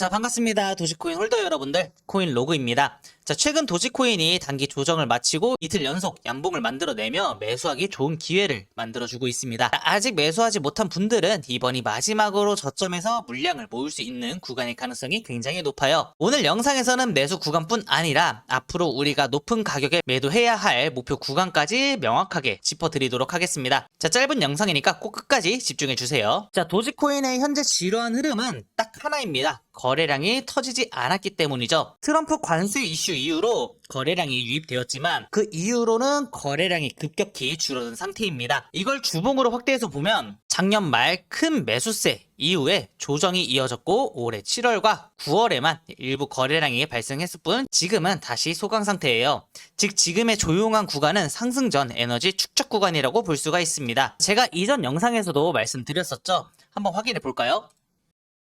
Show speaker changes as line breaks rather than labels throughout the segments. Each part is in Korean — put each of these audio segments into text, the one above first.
자, 반갑습니다. 도지코인 홀더 여러분들. 코인 로그입니다. 자, 최근 도지코인이 단기 조정을 마치고 이틀 연속 양봉을 만들어내며 매수하기 좋은 기회를 만들어주고 있습니다. 자, 아직 매수하지 못한 분들은 이번이 마지막으로 저점에서 물량을 모을 수 있는 구간일 가능성이 굉장히 높아요. 오늘 영상에서는 매수 구간뿐 아니라 앞으로 우리가 높은 가격에 매도해야 할 목표 구간까지 명확하게 짚어드리도록 하겠습니다. 자, 짧은 영상이니까 꼭 끝까지 집중해주세요. 자, 도지코인의 현재 지루한 흐름은 딱 하나입니다. 거래량이 터지지 않았기 때문이죠. 트럼프 관세 이슈 이후로 거래량이 유입되었지만 그 이후로는 거래량이 급격히 줄어든 상태입니다. 이걸 주봉으로 확대해서 보면 작년 말 큰 매수세 이후에 조정이 이어졌고 올해 7월과 9월에만 일부 거래량이 발생했을 뿐 지금은 다시 소강 상태예요. 즉 지금의 조용한 구간은 상승 전 에너지 축적 구간이라고 볼 수가 있습니다. 제가 이전 영상에서도 말씀드렸었죠. 한번 확인해 볼까요?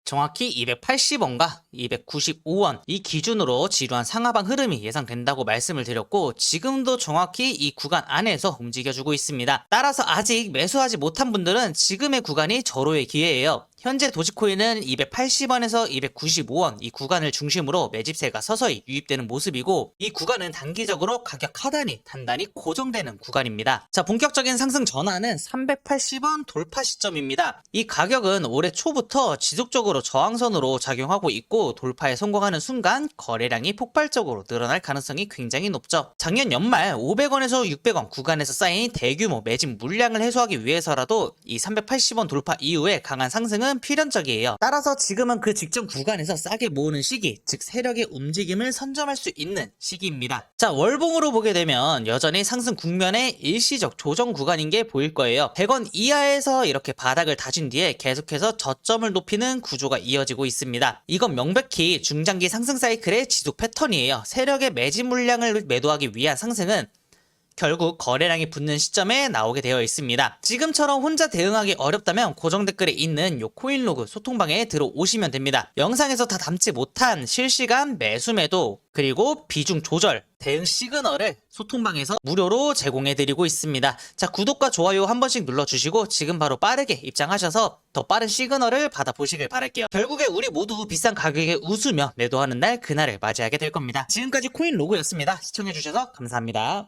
정확히 280원과 295원 이 기준으로 지루한 상하방 흐름이 예상된다고 말씀을 드렸고 지금도 정확히 이 구간 안에서 움직여주고 있습니다. 따라서 아직 매수하지 못한 분들은 지금의 구간이 절호의 기회예요. 현재 도지코인은 280원에서 295원 이 구간을 중심으로 매집세가 서서히 유입되는 모습이고 이 구간은 단기적으로 가격 하단이 단단히 고정되는 구간입니다. 자 본격적인 상승 전환은 380원 돌파 시점입니다. 이 가격은 올해 초부터 지속적으로 저항선으로 작용하고 있고 돌파에 성공하는 순간 거래량이 폭발적으로 늘어날 가능성이 굉장히 높죠. 작년 연말 500원에서 600원 구간에서 쌓인 대규모 매집 물량을 해소하기 위해서라도 이 380원 돌파 이후에 강한 상승은 필연적이에요. 따라서 지금은 그 직전 구간에서 싸게 모으는 시기, 즉 세력의 움직임을 선점할 수 있는 시기입니다. 자, 월봉으로 보게 되면 여전히 상승 국면의 일시적 조정 구간인 게 보일 거예요. 100원 이하에서 이렇게 바닥을 다진 뒤에 계속해서 저점을 높이는 구조가 이어지고 있습니다. 이건 명백히 중장기 상승 사이클의 지속 패턴이에요. 세력의 매집 물량을 매도하기 위한 상승은 결국 거래량이 붙는 시점에 나오게 되어 있습니다. 지금처럼 혼자 대응하기 어렵다면 고정 댓글에 있는 요 코인 로그 소통방에 들어오시면 됩니다. 영상에서 다 담지 못한 실시간 매수 매도 그리고 비중 조절 대응 시그널을 소통방에서 무료로 제공해드리고 있습니다. 자 구독과 좋아요 한 번씩 눌러주시고 지금 바로 빠르게 입장하셔서 더 빠른 시그널을 받아보시길 바랄게요. 결국에 우리 모두 비싼 가격에 웃으며 매도하는 날 그날을 맞이하게 될 겁니다. 지금까지 코인 로그였습니다. 시청해주셔서 감사합니다.